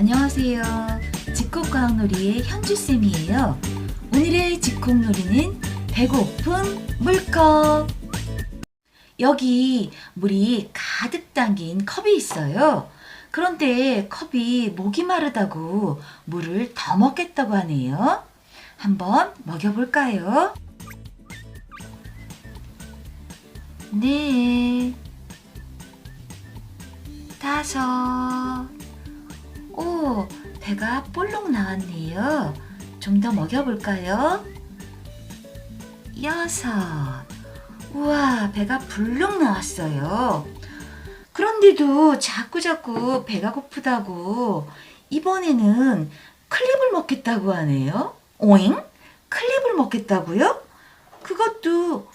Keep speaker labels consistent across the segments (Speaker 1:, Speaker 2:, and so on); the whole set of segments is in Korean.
Speaker 1: 안녕하세요. 직콕과학놀이의 현주쌤이에요. 오늘의 직콕놀이는 배고픈 물컵. 여기 물이 가득 담긴 컵이 있어요. 그런데 컵이 목이 마르다고 물을 더 먹겠다고 하네요. 한번 먹여볼까요? 네. 다섯. 오, 배가 볼록 나왔네요. 좀 더 먹여볼까요? 여섯. 우와, 배가 불룩 나왔어요. 그런데도 자꾸자꾸 배가 고프다고 이번에는 클립을 먹겠다고 하네요. 오잉? 클립을 먹겠다고요? 그것도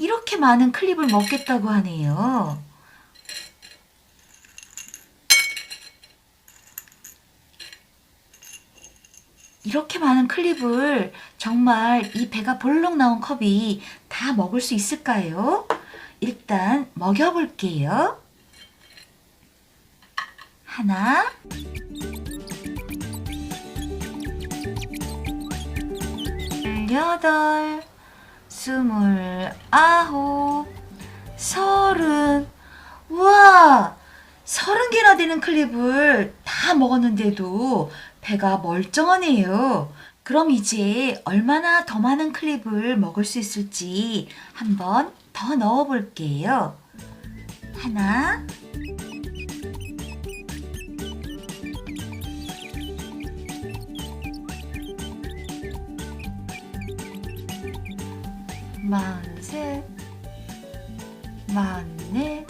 Speaker 1: 이렇게 많은 클립을 먹겠다고 하네요. 이렇게 많은 클립을 정말 이 배가 볼록 나온 컵이 다 먹을 수 있을까요? 일단 먹여볼게요. 하나, 여덟, 스물 아홉, 서른. 우와! 서른 개나 되는 클립을 다 먹었는데도 배가 멀쩡하네요. 그럼 이제 얼마나 더 많은 클립을 먹을 수 있을지 한번 더 넣어 볼게요. 하나, 마흔셋, 마흔넷,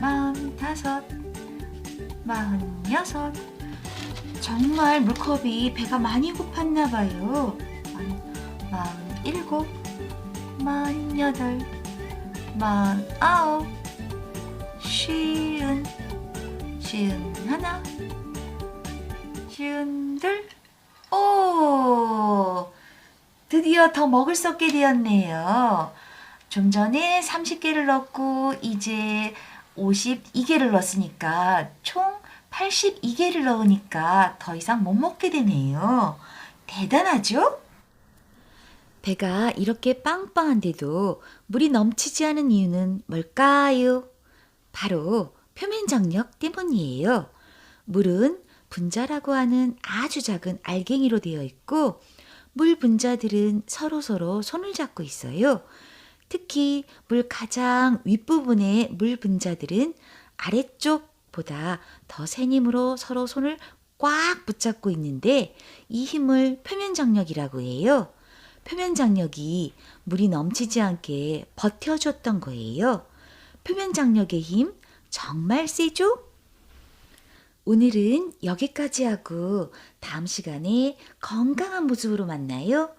Speaker 1: 마흔다섯, 마흔여섯. 정말 물컵이 배가 많이 고팠나 봐요. 마흔, 마흔일곱, 마흔여덟, 마흔아홉, 하나, 쉬운 둘, 오! 드디어 더 먹을 수 없게 되었네요. 좀 전에 30개를 넣고 이제 52개를 넣었으니까 총 82개를 넣으니까 더 이상 못 먹게 되네요. 대단하죠? 배가 이렇게 빵빵한데도 물이 넘치지 않은 이유는 뭘까요? 바로 표면 장력 때문이에요. 물은 분자라고 하는 아주 작은 알갱이로 되어 있고 물 분자들은 서로서로 손을 잡고 있어요. 특히 물 가장 윗부분의 물 분자들은 아래쪽 보다 더 센 힘으로 서로 손을 꽉 붙잡고 있는데 이 힘을 표면 장력이라고 해요. 표면 장력이 물이 넘치지 않게 버텨줬던 거예요. 표면 장력의 힘 정말 세죠? 오늘은 여기까지 하고 다음 시간에 건강한 모습으로 만나요.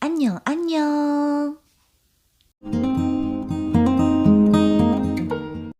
Speaker 1: 안녕, 안녕.